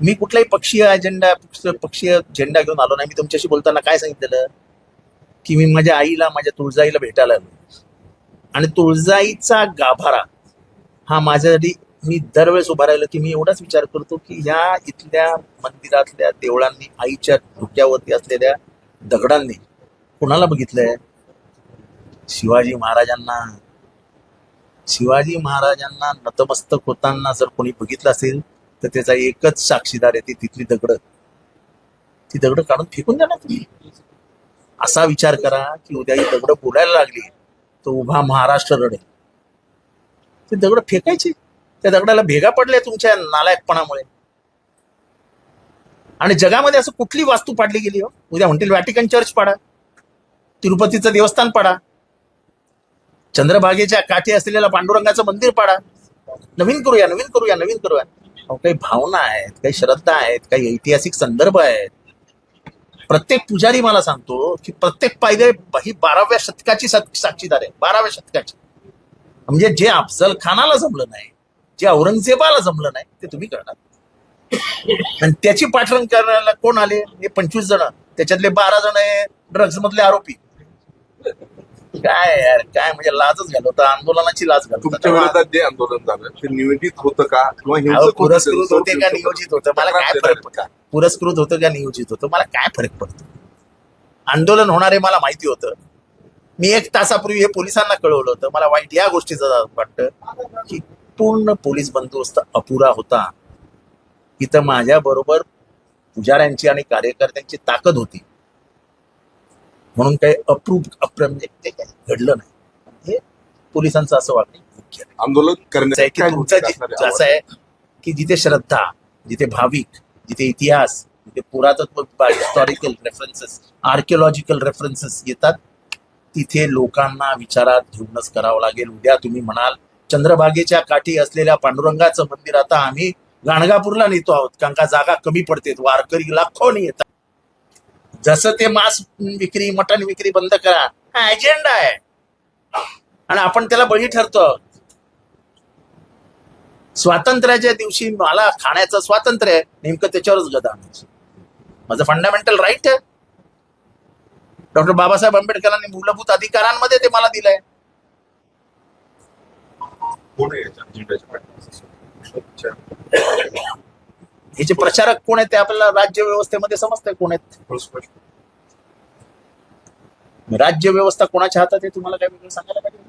मी कुठलाही पक्षीय अजेंडा पक्षीय झेंडा घेऊन आलो नाही. मी तुमच्याशी बोलताना काय सांगितलेलं? की मी माझ्या आईला माझ्या तुळजाईला भेटायला आलो. आणि तुळजाईचा गाभारा हा माझ्यासाठी मी दरवेळेस उभा राहिलो की मी एवढाच विचार करतो की ह्या इथल्या मंदिरातल्या देवळांनी आईच्या डोक्यावरती असलेल्या दगडांनी कुणाला बघितलंय? शिवाजी महाराजांना. शिवाजी महाराजांना नतमस्तक होताना जर कोणी बघितलं असेल तर त्याचा एकच साक्षीदार येते तिथली दगड. ती दगड काढून फेकून द्या ना तुम्ही. असा विचार करा की उद्या ही दगड बोलायला लागली तर उभा महाराष्ट्र रडेल. ते दगड फेकायची. त्या दगडाला भेगा पडल्या तुमच्या नालायकपणामुळे. आणि जगामध्ये असं कुठली वास्तू पाडली गेली हो? उद्या म्हणतील वॅटिकन चर्च पाडा तिरुपतीचं देवस्थान पाडा चंद्रभागेच्या काठी असलेलं पांडुरंगाचं मंदिर पाडा. नवीन करूया नवीन करूया नवीन करूया. काही भावना आहेत काही श्रद्धा आहेत काही ऐतिहासिक संदर्भ आहेत. प्रत्येक पुजारी मला सांगतो की प्रत्येक पायदे ही बाराव्या शतकाची साक्षीदार आहे बाराव्या शतकाची. म्हणजे जे अफजल खानाला जमलं नाही जे औरंगजेबाला जमलं नाही ते तुम्ही करणार. आणि त्याची पाठरण करायला कोण आले? हे पंचवीस जण. त्याच्यातले बारा जण हे ड्रग्ज मधले आरोपी. काय यार काय म्हणजे लाजच घालवता आंदोलनाची लाज तुमच्या घालवता विरोधात जे आंदोलन झालं ते नियोजित होतं का? किंवा अहो, हिंसक होतं पुरस्कृत? होते का नियोजित होतं? मला काय फरक पडतो? पुरस्कृत होतं का नियोजित होतं? मला काय फरक पडतो? आंदोलन होणारे मला माहिती होतं. मी एक तासापूर्वी हे पोलिसांना कळवलं होतं. मला वाईट या गोष्टीचं वाटतं की पूर्ण पोलीस बंदोबस्त अपुरा होता. इथं माझ्या बरोबर पुजाऱ्यांची आणि कार्यकर्त्यांची ताकद होती. म्हणून काही अप्रूप अप्र ते काही घडलं नाही. हे पोलिसांचं असं वागणं योग्य आंदोलन करण्याची? असं आहे की जिथे श्रद्धा जिथे भाविक जिथे इतिहास जिथे पुरातत्व हिस्टॉरिकल रेफरन्सेस आर्किओलॉजिकल रेफरन्सेस येतात तिथे लोकांना विचारात घेऊनच करावं लागेल. उद्या तुम्ही म्हणाल चंद्रभागेच्या काठी असलेल्या पांडुरंगाचं मंदिर आता आम्ही गाणगापूरला नेतो आहोत कारण का जागा कमी पडते वारकरी लाखोनी येतात. जसं ते मांस विक्री मटण विक्री बंद करा हा अजेंडा आहे. आणि आपण त्याला बळी ठरतो. स्वातंत्र्याच्या दिवशी मला खाण्याचं स्वातंत्र्य आहे नेमकं त्याच्यावरच गदा माझं फंडामेंटल राईट आहे. डॉक्टर बाबासाहेब आंबेडकरांनी मूलभूत अधिकारांमध्ये ते मला दिलंय. पाठीमागे? ह्याचे प्रचारक कोण आहेत ते आपल्याला राज्य व्यवस्थेमध्ये समजतंय कोण आहेत स्पष्ट. राज्य व्यवस्था कोणाच्या हातात आहे तुम्हाला काय वेगळं सांगायला पाहिजे